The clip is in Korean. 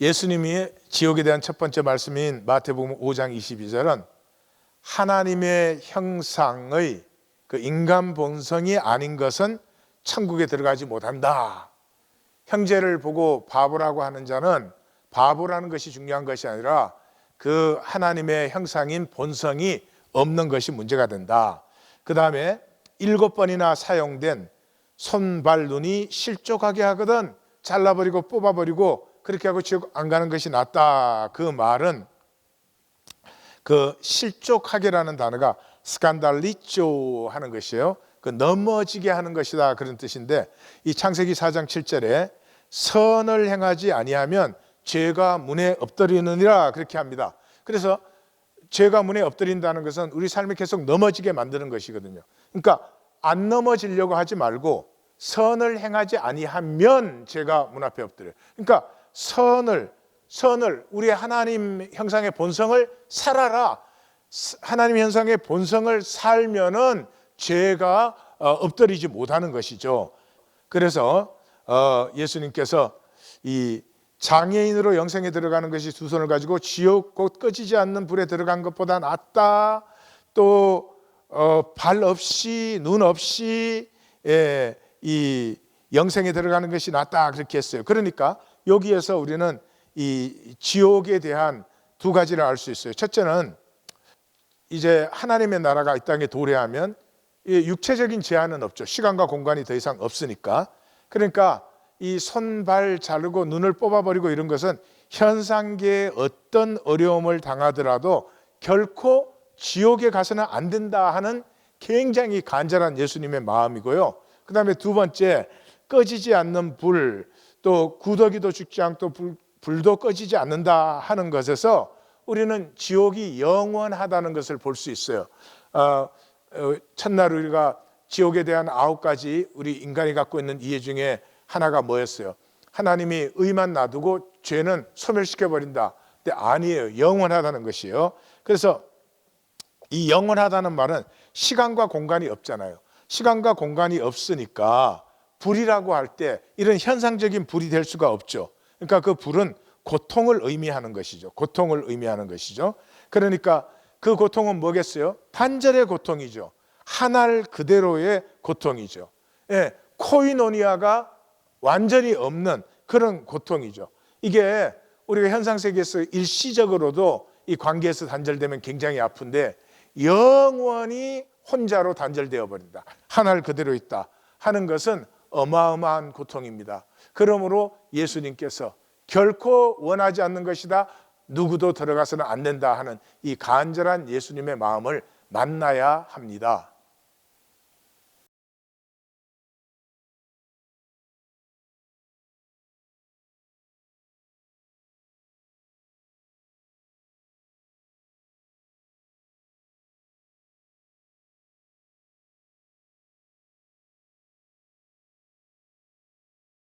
예수님이 지옥에 대한 첫 번째 말씀인 마태복음 5장 22절은 하나님의 형상의 그 인간 본성이 아닌 것은 천국에 들어가지 못한다. 형제를 보고 바보라고 하는 자는 바보라는 것이 중요한 것이 아니라 그 하나님의 형상인 본성이 없는 것이 문제가 된다. 그 다음에 일곱 번이나 사용된 손 발 눈이 실족하게 하거든 잘라버리고 뽑아버리고 그렇게 하고 지옥 안 가는 것이 낫다. 그 말은 그 실족하게라는 단어가 스칸달리쪼 하는 것이에요. 그 넘어지게 하는 것이다 그런 뜻인데 이 창세기 4장 7절에 선을 행하지 아니하면 죄가 문에 엎드리느니라 그렇게 합니다. 그래서 죄가 문에 엎드린다는 것은 우리 삶이 계속 넘어지게 만드는 것이거든요. 그러니까 안 넘어지려고 하지 말고 선을 행하지 아니하면 죄가 문 앞에 엎드려요. 그러니까 선을 선을 우리 하나님 형상의 본성을 살아라. 하나님 형상의 본성을 살면은 죄가 어, 엎드리지 못하는 것이죠. 그래서 어, 예수님께서 이 장애인으로 영생에 들어가는 것이 두 손을 가지고 지옥 곧 꺼지지 않는 불에 들어간 것보다 낫다. 또 발 없이 눈 없이 예, 이 영생에 들어가는 것이 낫다 그렇게 했어요. 그러니까 여기에서 우리는 이 지옥에 대한 두 가지를 알 수 있어요. 첫째는 이제 하나님의 나라가 이 땅에 도래하면 육체적인 제한은 없죠. 시간과 공간이 더 이상 없으니까. 그러니까 이 손발 자르고 눈을 뽑아버리고 이런 것은 현상계에 어떤 어려움을 당하더라도 결코 지옥에 가서는 안 된다 하는 굉장히 간절한 예수님의 마음이고요. 그 다음에 두 번째, 꺼지지 않는 불, 또 구더기도 죽지 않고 불, 불도 꺼지지 않는다 하는 것에서 우리는 지옥이 영원하다는 것을 볼 수 있어요. 어, 어, 첫날 우리가 지옥에 대한 아홉 가지 우리 인간이 갖고 있는 이해 중에 하나가 뭐였어요? 하나님이 의만 놔두고 죄는 소멸시켜 버린다. 근데 아니에요. 영원하다는 것이에요. 그래서 이 영원하다는 말은 시간과 공간이 없잖아요. 시간과 공간이 없으니까 불이라고 할 때 이런 현상적인 불이 될 수가 없죠. 그러니까 그 불은 고통을 의미하는 것이죠. 고통을 의미하는 것이죠. 그러니까 그 고통은 뭐겠어요? 단절의 고통이죠. 하날 그대로의 고통이죠. 예, 코이노니아가 완전히 없는 그런 고통이죠. 이게 우리가 현상 세계에서 일시적으로도 이 관계에서 단절되면 굉장히 아픈데 영원히 혼자로 단절되어 버린다. 하늘 그대로 있다 하는 것은 어마어마한 고통입니다. 그러므로 예수님께서 결코 원하지 않는 것이다. 누구도 들어가서는 안 된다 하는 이 간절한 예수님의 마음을 만나야 합니다.